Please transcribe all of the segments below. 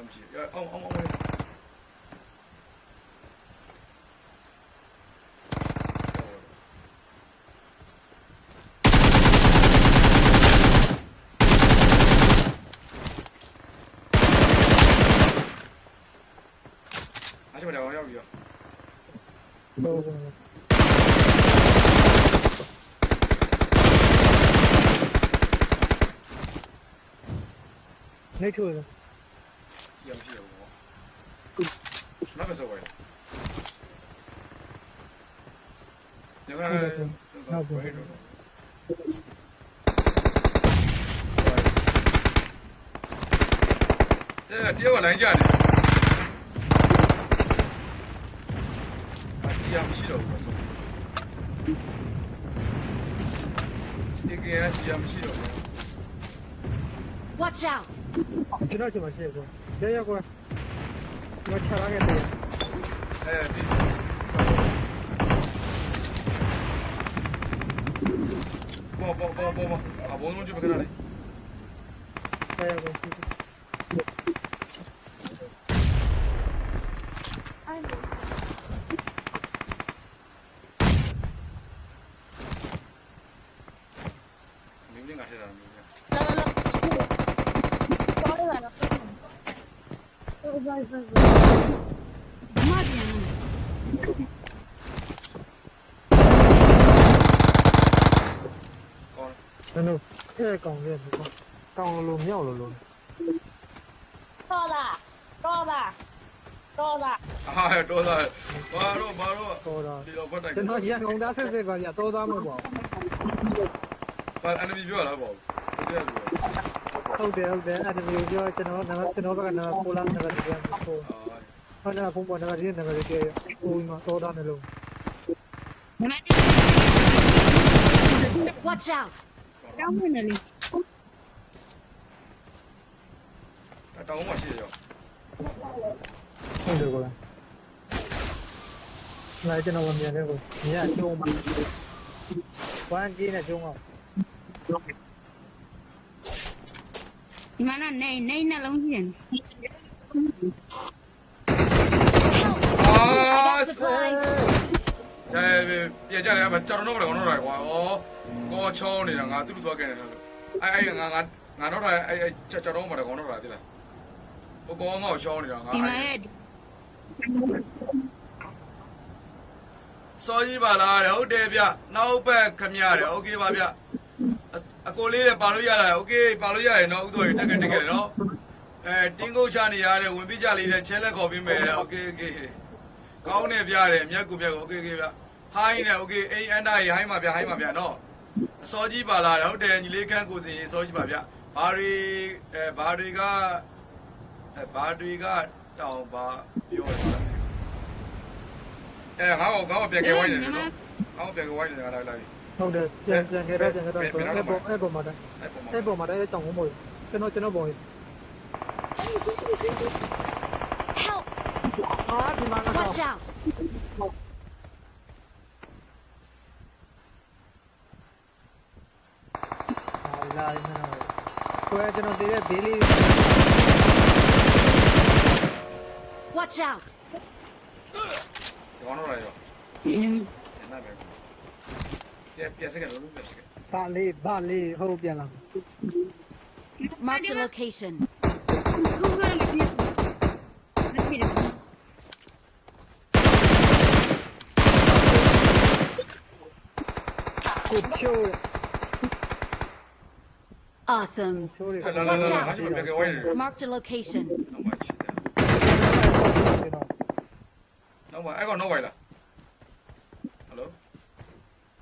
没事，要，哦哦哦。拿着，要不？没抽了。也不是有我，哪个？你看，那个不会的。第二个来一下。他这样不，这样不起？Watch out！听到起吗，先？爷爷过来，我切哪个东西？哎，对。帮忙帮忙帮忙帮忙，把温度计放那里。爷爷过来。 ကောင်းနင်တို့အဲ့ကောင်လေးကကောင်းလို့မြောက်လို့လို့တော်တာတော်တာတော်တာအာတော့သားဘာတော့ဘာတော့တော်တာဒီတော့ဖတ်တိုင်းကျွန်တော်ရအောင်သားဆက်ဆက်ပါရတော်သားမဟုတ်ပါဘာအန်မီပြောလာပေါ့ဟုတ်တယ်ဘူး ဟုတ်တယ်ဟုတ်တယ်အဲ့ဒါမျိုးပြောကျွန်တော်ကကျွန်တော်ဘက်ကနံပါတ်ပိုလာနံပါတ်ပြန်ပို့အာဟုတ်တယ်ဖုန်းပေါ်နံပါတ်ဒီနံပါတ်ကဲဟိုမှာတော်သားနေလို့နမတေ Watch out! တောင်းဝင်တယ်လေတောင်းမှရှိရောဟုတ်တယ်ကွာလိုက်ကျွန်တော်မြန်တယ်ကိုမြတ်ကျုံးပါဝမ်းကြီးနဲ့ကျုံးအောင် ဒီမှာနဲ့နေနေနှလုံးရှိတယ် အာ I got supplies! အဲပြကြတယ်အမကျွန်တော်တော့ကတော့တော့ကွာဩကောချောနေတာငါသူ့လူသွားခဲ့တယ်လို့အဲအဲငါငါငါတော့အဲအဲကျွန်တော်မှတော့ကောတော့တာတိလားဟိုကောငါ့ကိုချောနေတာငါ ဒီမှာရဲ့ စောကြီးပါလားတဲ့ဟုတ်တယ်ဗျနောက်ဘက်ခမရတယ်โอเคပါဗျ အကိုလေးလည်းပါလို့ရတာโอเคပါလို့ရတယ်နော်ဥတော်ရတက်ကတက်ကနော်အဲတင်းကုတ်ချနေရတဲ့ဝင်ပြကြလေးတဲ့ချဲလက်ခေါ်ပြီးမယ်တဲ့โอเคโอเคကောင်းတယ်ဗျတဲ့မြက်ကူမြက်ကိုโอเคโอเคဗျဟိုင်းနဲ့โอเคအိမ်အန်တာရေဟိုင်းပါဗျဟိုင်းပါဗျနော်အစောကြီးပါလားတဲ့ဟုတ်တယ်ညီလေးခန့်ကိုစင်စောကြီးပါဗျဘာတွေအဲဘာတွေကအဲဘာတွေကတောင်ပါပြောရတာအဲငါ့ကိုငါ့ကိုပြန်ခဲ့ဝိုင်းနေတယ်နော် အောက်ပြန်ကဝိုင်းနေတာလာ không được. Dừng dừng nghe đó dừng nghe đó. tôi, nó ép bộ ép bộ mặt đây ép bộ mặt đây chồng của mồi cho nó cho nó bồi watch out! Lại nào watch out ပေါ်မှာတကြောင်မို့ကျွန်တော်ကျွန်တော်ပေါ် Help! အာဒီမှာကတော့ Watch out! ဟာလာနေတော့ကိုယ်ကျွန်တော်တည်းရဲ့ဘေးလေး Watch out! ဒီကောင်တော့လာရော အင်း ကျန်တာပဲပြပြစကတော့ပြစက ဘာလေးဘာလေးဟုတ်ပြန်လာ Marked a location. ခုကလည်းဒီလက်ပြတယ် ကိုဖြိုး Awesome. ဖြိုးတွေ လာလာလာငါ့ပြန်ကဝိုင်းနေတယ် Marked a location. နောက်မှရှိတယ်နောက်မှအဲ့ကောင်နောက်ဝိုင်းလားဟယ်လို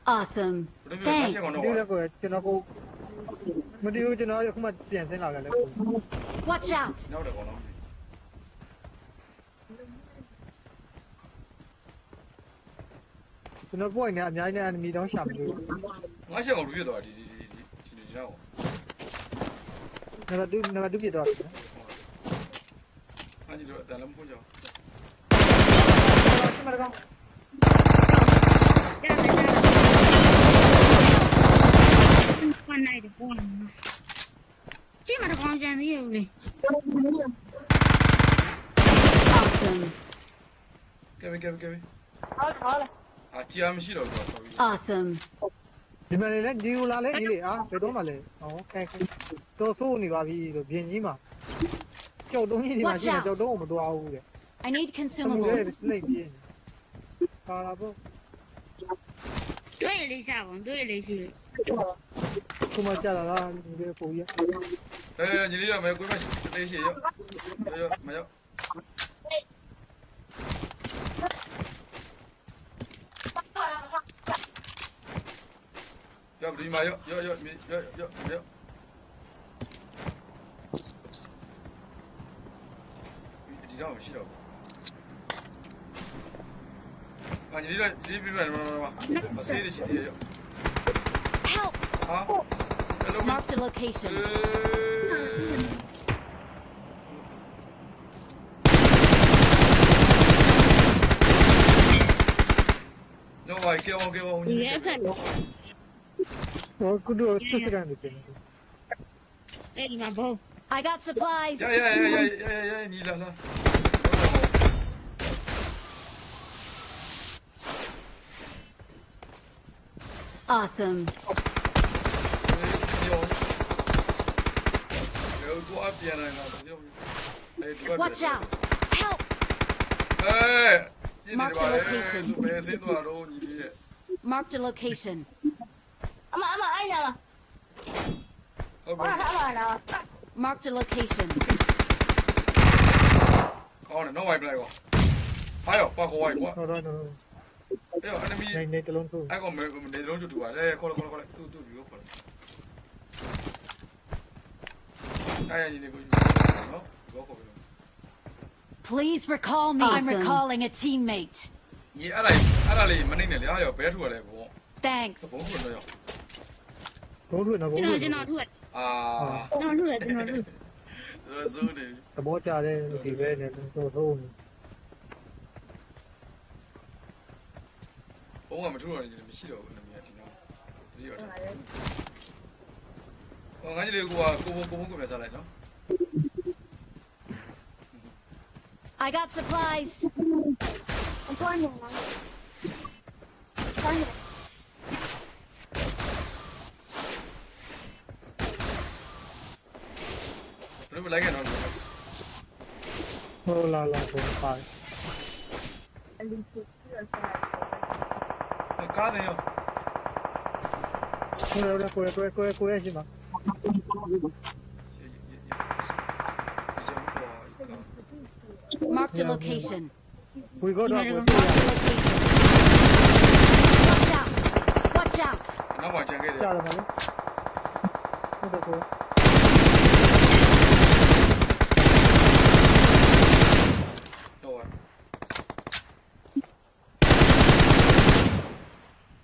Awesome. ဘယ်လိုမျိုးငါချက်ကောင် Thanks. နောက်ဒီဝိုင်းလည်းကိုကျွန်တော်ကိုမတီးဘူးကျွန်တော်အခုမှပြန်ဆင်းလာကြတယ်ကို Watch out! နောက်တယ်ကောင်တော့ကျွန်တော်ပွင့်နေအများကြီးနဲ့ enemy တောင်းရှာမလို့ငါချက်ကောင်လူပြသွားဒီဒီဒီဒီဒီဒီတော့နံပါတ်2နံပါတ်2ပြတော့တယ်ငါကြီးတော့အတန်လည်းမဖွင့်ကြအောင်ဒီမှာကောင် လိုက်တယ်ပေါ်လာကြည့်မတော့ကောင်းကြံသေးဘူးလေ Awesome. Gel gel gel. Al al. Atiyam şiro. Awesome. ဒီမှာလေညီကိုလာလဲညီလေးအာဘယ်တော့မှလဲဟောကဲကဲတော်ဆိုးနေပါပြီလို့ပြင်ကြီးမှာကြောက်တုံးကြီးဒီမှာရှိနေကြောက်တုံးကိုမတော်ဘူးတဲ့ I need သူလည်း consumables. စနိတ်ပြင်းဟာလာပေါ့ တွေ့လေးရှာပုံတွေ့လေးရှိလို့ Tamam. 出门下来了你这个服哎哎你的药没有规范这药。没有没有要不你买要要要没要要没有你让我去啊你这边直接闭什么什么吧啊的起底下就 Marked a location. No, I can't go. Yes, I know. What could you Hey, my bow. I got supplies. Yeah, yeah, yeah, yeah, yeah, yeah, yeah, yeah. Awesome. ဒီပြပြမမဆေးရရှိသေးရော Help! ဟာဘယ်လိုမ Marked a location. Please recall me. I'm recalling a teammate. Thanks. I got supplies. I'm going there. I'm going there. What? Oh, la, la, la, la. I need to see. I got it. I got it. I got it. I got it. I got. Marked a location. We go to Marked a location. Watch out! Watch out! No more,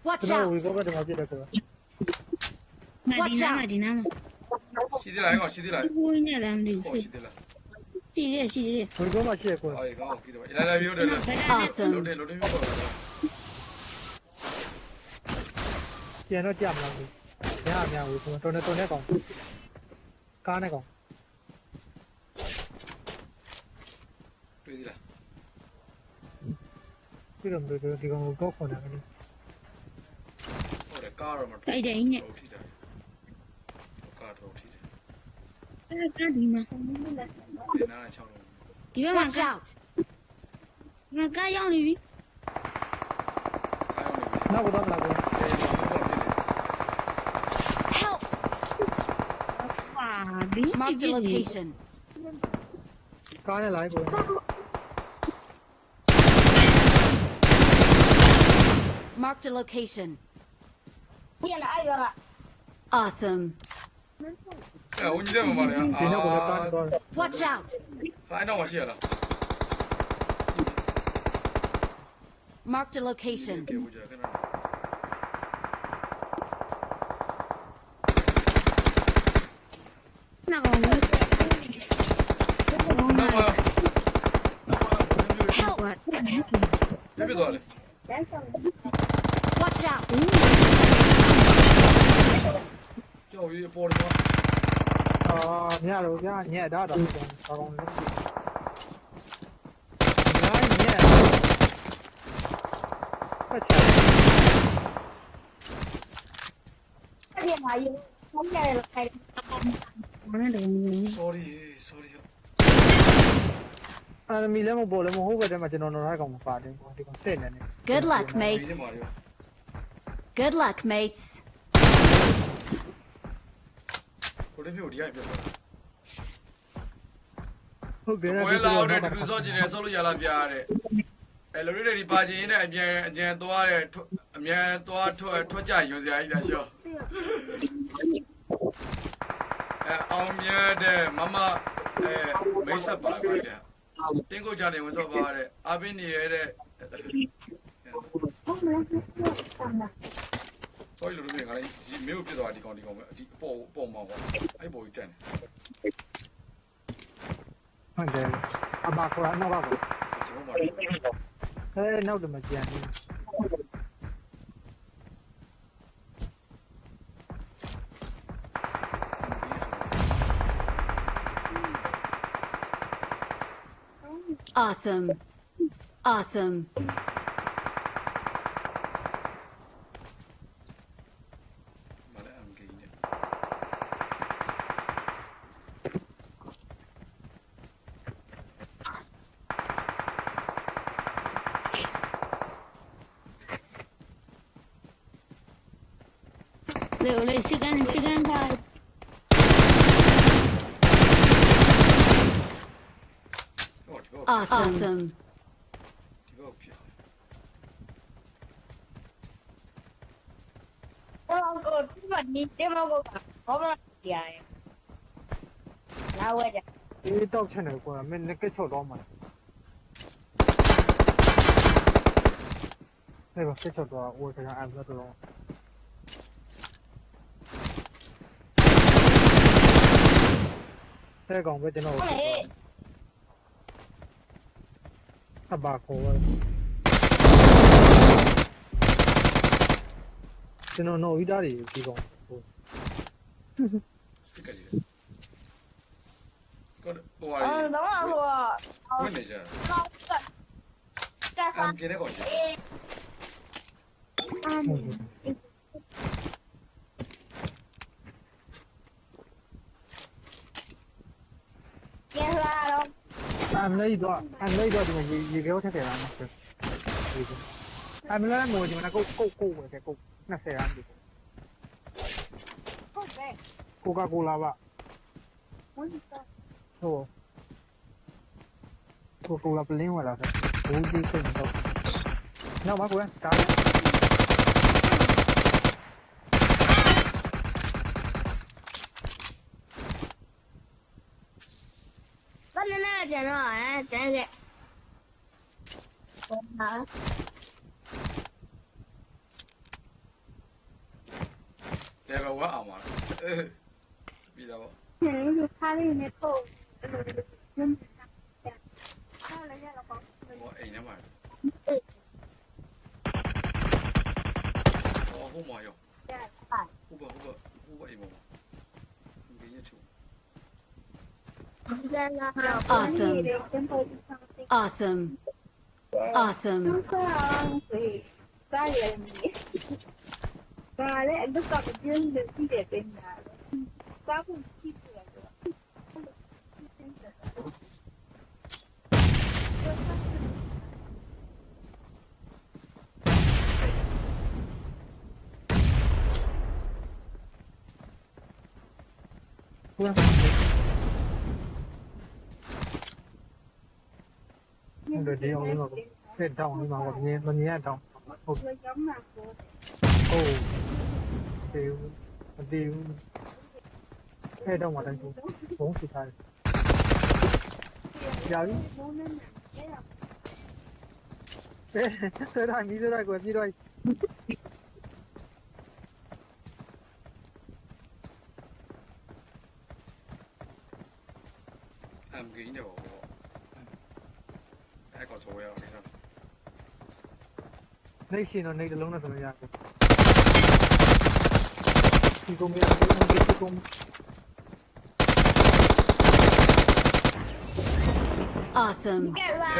Watch out! 那你拿嘛，你拿嘛， ရှိသေးလားကောင်ရှိသေးလား 我那来没 ဟော 得， ရှိသေးလား 谢谢谢谢。 ဝီကောမှရှိရကို အော်ကောင်ကြည့်တော့လာလာပြောတယ်လို့ Awesome. တယ်လို့တယ်ပြောတော့ ပြန်တော့ကြာမလားညအများဝီကောတော်နေတော်နေကောင်ကားနေကောင် တွေ့သေးလား ပြီးတော့ဒီကောင်ကိုတော့ခေါ်နေတယ် ဟုတ်တယ်ကားတော့မထ 快点一点， ထိတ ာ ၆ထုံးရှိတယ်။အဲ့ဒါဒီမှာဒီနား၆ထုံးဒီဘက်မှာ Watch out ငါကရောက်နေပြီအားလုံးနေပြီနောက်ကိုတော့မလာဘူး Help ဟာဒီ Mark the location. ကားနဲ့လိုက်ကို Mark the location. Awesome. 哎，我你这么吧，梁啊！Watch out！反正我卸了。Mark the location. Help! Watch out! အာမရတော့ဗျာညက်တော့တော့ဘာကောင်းလဲညက်ဖတ်ချာဒီမှာယူဖုန်းရတယ်လို့ခိုင်းမနေ့က sorry sorry အာမီလည်းမပေါ်လည်းမဟုတ်ပဲတည်းမှာကျွန်တော်တော့ကောင်မပါတယ်ဒီကောင်စစ်နေနေ good luck mates good luck mates ကိုလေးမျိုးဒီအိုင်ပြတ်သွားဟုတ်ကဲ့ဝဲလာတဲ့ဒူးစောကျင်နေဆောက်လို့ရလားပြရတဲ့အဲလိုတွေဒီပါချင်ရင်လည်းအမြန်အမြန်သွားတဲ့အမြန်သွားထွက်ထွက်ကြရွန်စရာကြီးလားရှောအဲအောင်မြတ်တဲ့မမအဲမိတ်ဆက်ပါပါဗျာတင်းကိုကြတယ်ဝင်စောပါတဲ့အဘင်းနေရတဲ့ sorry လို့ ပြောငါလည်းဒီမျိုးပြစ်သွားဒီကောင်ဒီကောင်ပဲဒီအပေါ်အပေါ်မှာကွာအဲ့ပေါ်ကြီးတန်တယ် ဟုတ်တယ်အဘခေါ်အနောက်ကခေါ် ဒီကောင်မှာလေ အဲနောက်တော့မကြံဘူး Awesome. Awesome. ဒီကောင် Awesome. ဒီကောင်ပြစ်တော့ကိုဒီမှာဒီတဲမကိုဘာမှမရတယ်လာဝဲကြအေးတောက်ချင်တယ်ကွာမင်းငကက်ချော့တော့မှာဟဲ့ဘာကက်ချော့တော့ဝယ်ခါအမ်တော့တော့အဲကောင်ပဲကျွန်တော်ဟုတ်လေအဘ ခေါ်ပဲကျွန်တော်နော်ဝီတာတွေဒီကောင်ဟိုစိတ်ကြည့်ကောဟိုဟာအော်တော့ဟိုဝင်နေကြ ကောက်ကက အမ်ဂိမ်းနဲ့ကောင်ရှိ အေး ကဲလာတော့ အမ်လေးတော့အမ်လေးတော့ဒီမှာရေရေခဲထက်တယ်လားနော်အမ်လေးမို့ဒီမှာကုတ်ကုတ်ကုတ်ပဲကုတ်20ရမ်းဒီဟုတ်ပဲကိုကာကိုလာပါဝင်တာ ဟိုကိုကိုလာ ပလင်းဝလာတယ်ဘူးဒီစိတ်တော့နောက်ပါကွယ်ကားဘာနဲ့လဲပြန်တော့အဲကျန်တဲ့ဟုတ်ပါတယ်ဘဝအောင်ပါစပီတော့ဟင်းဒီခါလေးနဲ့ပို့နင်းအားလည်းရတော့ပေါ့ဟိုအိမ်ထဲမှာဟောဟိုမှာရောတဲ့ပါဟိုဘဟိုဘဟိုဘအိမ်မှာအမ်ဂိမ်းရဲ့ချူဒီစလာ Awesome. Awesome. Awesome. ကား လည်းကားလည်းအလုပ်ကမပြင်းတဲ့ကြည့်တဲ့တင်တာစားဖို့ကြည့်ပြရတယ်ကွယ်ဒီဒီအောင်လေးပါဆက်တောင်းလေးပါကွမြင်မမြင်ရတောင်းဟုတ်ဘယ်ရောက်မှာကိုဟုတ်ဒီမဒီအဲတော့မတိုင်းဘူးဘုံစီထားကြာပြီဘုန်းနဲ့ရဲရအဲဆရာမီးစရာကိုကြည့်တော့ အမ်ဂိမ်းနဲ့ဟောအဲ့ကောဆိုရအောင်နော် နေရှင်တော့နေတလုံးနဲ့ဆိုရတယ်ဒီကုမ္ပဏီကဒီကုမ္ပဏီ Awesome. ကဲလာ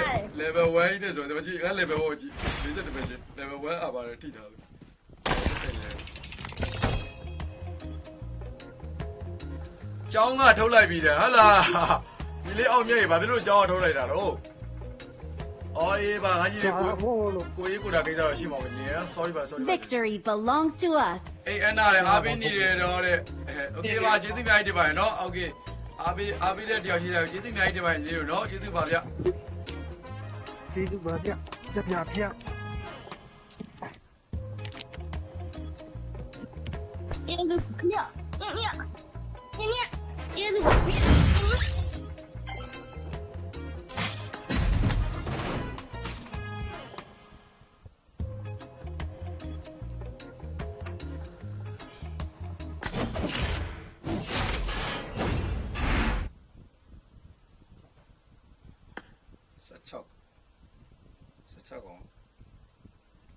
level 1နဲ့ဆိုတော့ကြည့်ငါ level 1ကြည့်40 dimension level 1အပါရထိထားလို့ကျောင်းကထုတ်လိုက်ပြီတဲ့ဟဟလားညီလေးအောင်မြတ်ရေဘာဖြစ်လို့ကျောင်းကထုတ်လိုက်တာတော့ အော်ရေးပါငါကြီးလေးကိုကိုကြီးကိုတာကိစ္စတော့ရှိမှာပဲနင် sorry ပါ sorry ပါ Victory belongs to us အေးအနာလေအားပေးနေတယ်တော့တဲ့ Okay ပါကျေးဇူးအများကြီးတင်ပါတယ်နော် Okay အားပေးအားပေးတဲ့တယောက်ရှိတယ်ကျေးဇူးအများကြီးတင်ပါတယ်လေးတို့နော်ကျေးဇူးပါဗျကျေးဇူးပါဗျကြပြဗျကျေးဇူးခင်ဗျခင်ဗျကျေးဇူးပါခင်ဗျ 16ကောင်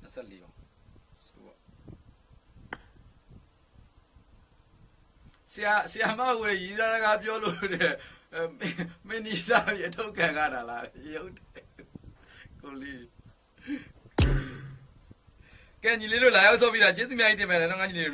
24ကောင်ဆိုပါဆရာဆရာမကလည်းရည်သားစကားပြောလို့တဲ့အဲမင်းနီစာပြီးအထုတ်ခံရတာလားရုပ်တယ်ကိုလီကဲညီလေးတို့လာရောက်ဆော့ပြီးတာကျေးဇူးအများကြီးတင်ပါတယ်နော်ငါညီလေးတို့